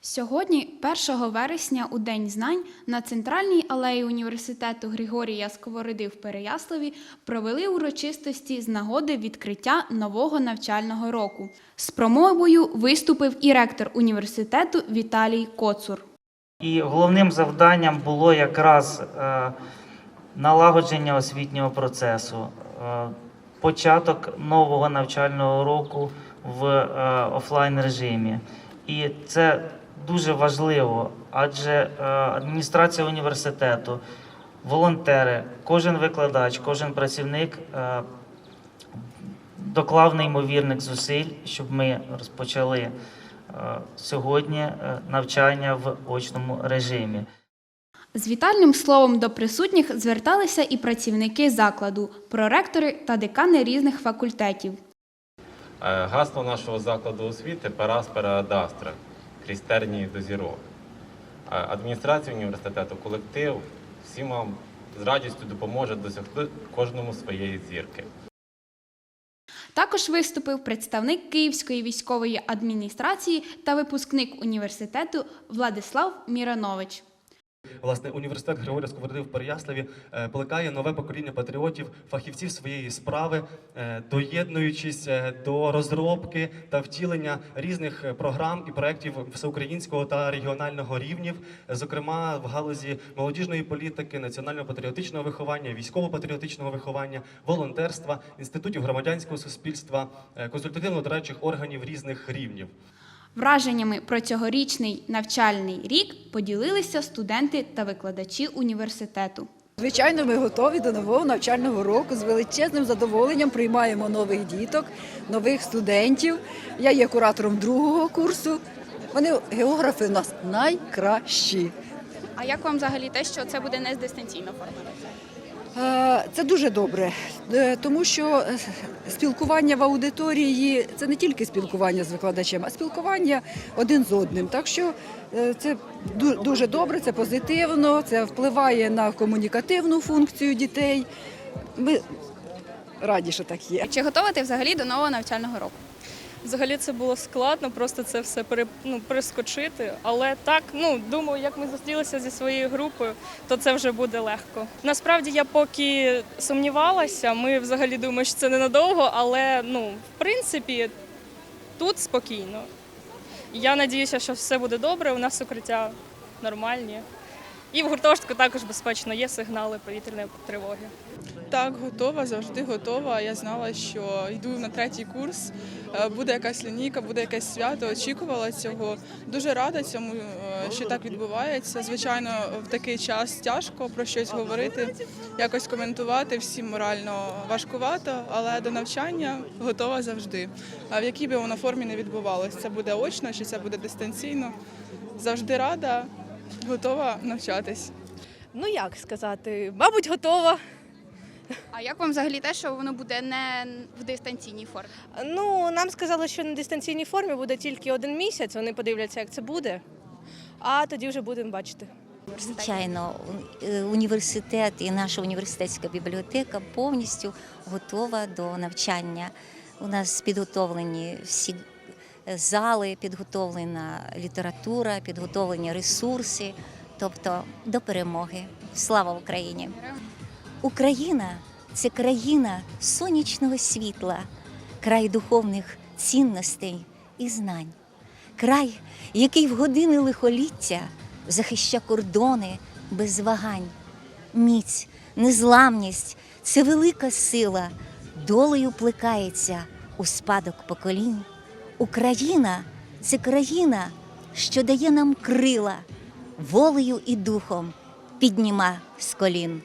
Сьогодні, 1 вересня, у День знань, на центральній алеї університету Григорія Сковороди в Переяславі провели урочистості з нагоди відкриття нового навчального року. З промовою виступив і ректор університету Віталій Коцур. І головним завданням було якраз е, налагодження освітнього процесу, е, початок нового навчального року в е, офлайн режимі. І це дуже важливо, адже е, адміністрація університету, волонтери, кожен викладач, кожен працівник е, доклав неймовірних зусиль, щоб ми розпочали е, сьогодні е, навчання в очному режимі. З вітальним словом до присутніх зверталися і працівники закладу, проректори та декани різних факультетів. Е, Гасло нашого закладу освіти Параспера Адастра крізь тернії до зірок. Е, Адміністрація університету, колектив всім вам з радістю допоможе досягти кожному своєї зірки. Також виступив представник Київської військової адміністрації та випускник університету Владислав Міранович. Власне, університет Григорія Сковороди в Переяславі е, плекає нове покоління патріотів, фахівців своєї справи, е, доєднуючись е, до розробки та втілення різних програм і проєктів всеукраїнського та регіонального рівнів, зокрема в галузі молодіжної політики, національно-патріотичного виховання, військово-патріотичного виховання, волонтерства, інститутів громадянського суспільства, е, консультативно-дорадчих органів різних рівнів. Враженнями про цьогорічний навчальний рік поділилися студенти та викладачі університету. Звичайно, ми готові до нового навчального року. З величезним задоволенням приймаємо нових діток, нових студентів. Я є куратором другого курсу. Вони географи у нас найкращі. А як вам взагалі те, що це буде не з дистанційно форма? Е, Це дуже добре, е, тому що е, спілкування в аудиторії це не тільки спілкування з викладачем, а спілкування один з одним. Так що це дуже добре, це позитивно, це впливає на комунікативну функцію дітей. Ми раді, що так є. Чи готова ти взагалі до нового навчального року? Взагалі це було складно, просто це все ну, перескочити. Але так, ну думаю, як ми зустрілися зі своєю групою, то це вже буде легко. Насправді я поки сумнівалася, ми взагалі думаємо, що це ненадовго, але ну, в принципі, тут спокійно. Я надіюся, що все буде добре, у нас укриття нормальні. І в гуртожитку також безпечно є сигнали повітряної тривоги. Так, готова, завжди готова. Я знала, що йду на третій курс. е, Буде якась лінійка, буде якесь свято. Очікувала цього. Дуже рада цьому, е, що так відбувається. Звичайно, в такий час тяжко про щось говорити, якось коментувати. Всім морально важкувато, але до навчання готова завжди. А в якій би воно формі не відбувалося, це буде очно чи це буде дистанційно. Завжди рада, готова навчатись. Ну як сказати, мабуть, готова. А як вам взагалі те, що воно буде не в дистанційній формі? Ну, нам сказали, що на дистанційній формі буде тільки один місяць. Вони подивляться, як це буде. А тоді вже будемо бачити. Звичайно, університет і наша університетська бібліотека повністю готова до навчання. У нас підготовлені всі зали, підготовлена література, підготовлені ресурси, тобто до перемоги. Слава Україні! Україна це країна сонячного світла, край духовних цінностей і знань край, який в години лихоліття захища кордони без вагань. Міць, незламність це велика сила, долею плекається у спадок поколінь. Україна це країна, що дає нам крила, волею і духом підніма з колін.